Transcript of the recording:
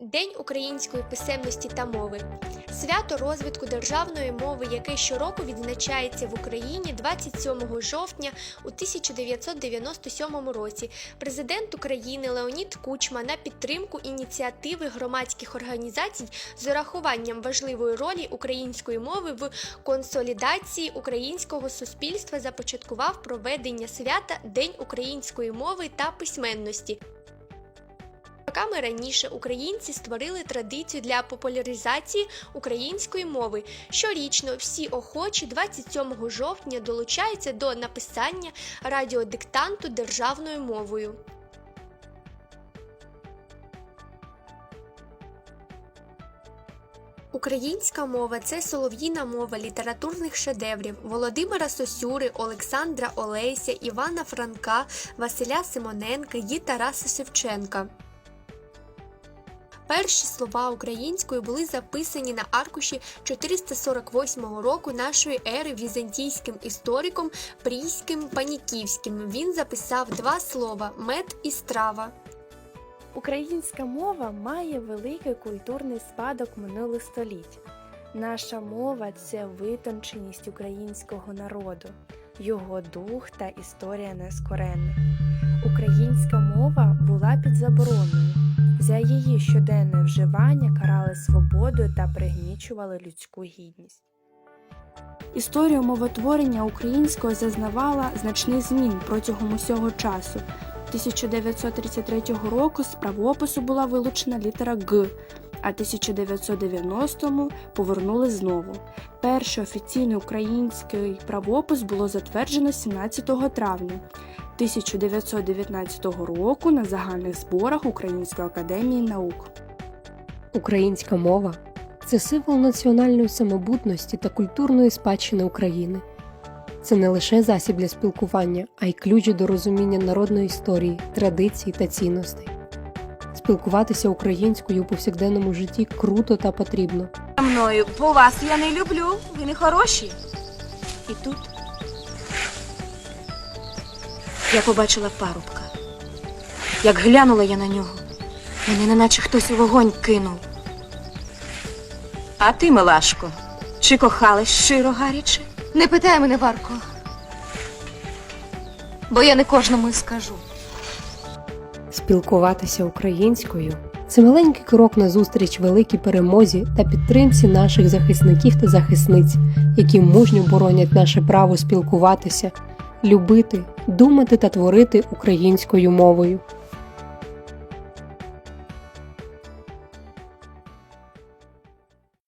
День української писемності та мови свято розвитку державної мови, яке щороку відзначається в Україні 27 жовтня у 1997 році. Президент України Леонід Кучма на підтримку ініціативи громадських організацій з урахуванням важливої ролі української мови в консолідації українського суспільства започаткував проведення свята День української мови та письменності. Роками раніше українці створили традицію для популяризації української мови. Щорічно всі охочі 27 жовтня долучаються до написання радіодиктанту державною мовою. Українська мова це солов'їна мова літературних шедеврів Володимира Сосюри, Олександра Олеся, Івана Франка, Василя Симоненка і Тараса Шевченка. Перші слова українською були записані на аркуші 448 року нашої ери візантійським істориком Пріським Паніківським. Він записав два слова мед і страва. Українська мова має великий культурний спадок минулих століть. Наша мова це витонченість українського народу, його дух та історія нескорених. Українська мова була під забороною. За її щоденне вживання карали свободою та пригнічували людську гідність. Історія мовотворення української зазнавала значних змін протягом усього часу. 1933 року з правопису була вилучена літера Г, а 1990-му повернули знову. Перший офіційний український правопис було затверджено 17 травня 1919 року на загальних зборах Української академії наук. Українська мова це символ національної самобутності та культурної спадщини України. Це не лише засіб для спілкування, а й ключ до розуміння народної історії, традицій та цінностей. Спілкуватися українською у повсякденному житті круто та потрібно. мною, бо вас я не люблю, ви не хороші. І тут я побачила парубка. Як глянула я на нього, мене неначе хтось у вогонь кинув. А ти, Милашко, чи кохалась щиро гаряче? Не питай мене, Варко. Бо я не кожному й скажу. Спілкуватися українською це маленький крок назустріч великій перемозі та підтримці наших захисників та захисниць, які мужньо боронять наше право спілкуватися, любити, думати та творити українською мовою.